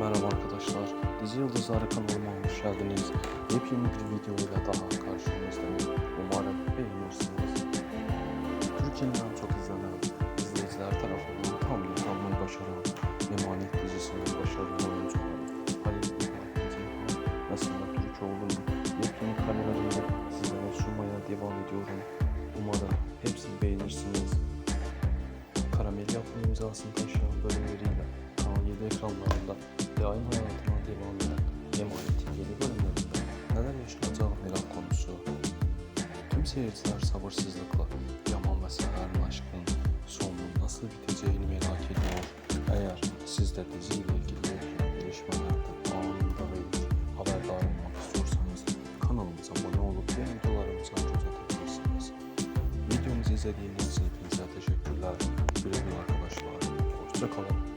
Merhaba arkadaşlar. Dizi Yıldızları kanalıma hoş geldiniz. Yepyeni bir video ile daha karşınızdayım. Umarım beğenirsiniz. Türkiye'nin en çok izlenen izleyiciler tarafından tam bir kalmayı başaran Emanet dizisinin başarılı oyuncuları Halil İbrahim ve Sıla Türkoğlu'nun yepyeni karelerini sizlere sunmaya devam ediyorum. Umarım hepsini beğenirsiniz. Karamel yapma imzasını taşıyan bölümleriyle Kanal 7 ekranlarında daim hayatına devam eden emanetin yeni bölümlerinde neler yaşanacağı merak konusu. Tüm seyirciler sabırsızlıkla Yaman ve Seher'in aşkının sonunun nasıl biteceğini merak ediyor. Eğer siz de diziyle ilgili gelişmelerden anında ve ilk haberdar olmak istiyorsanız kanalımıza abone olup ve videolarımıza göz Videomuzu izlediğiniz için hepinize teşekkürler. Güle güle arkadaşlar. Hoşçakalın.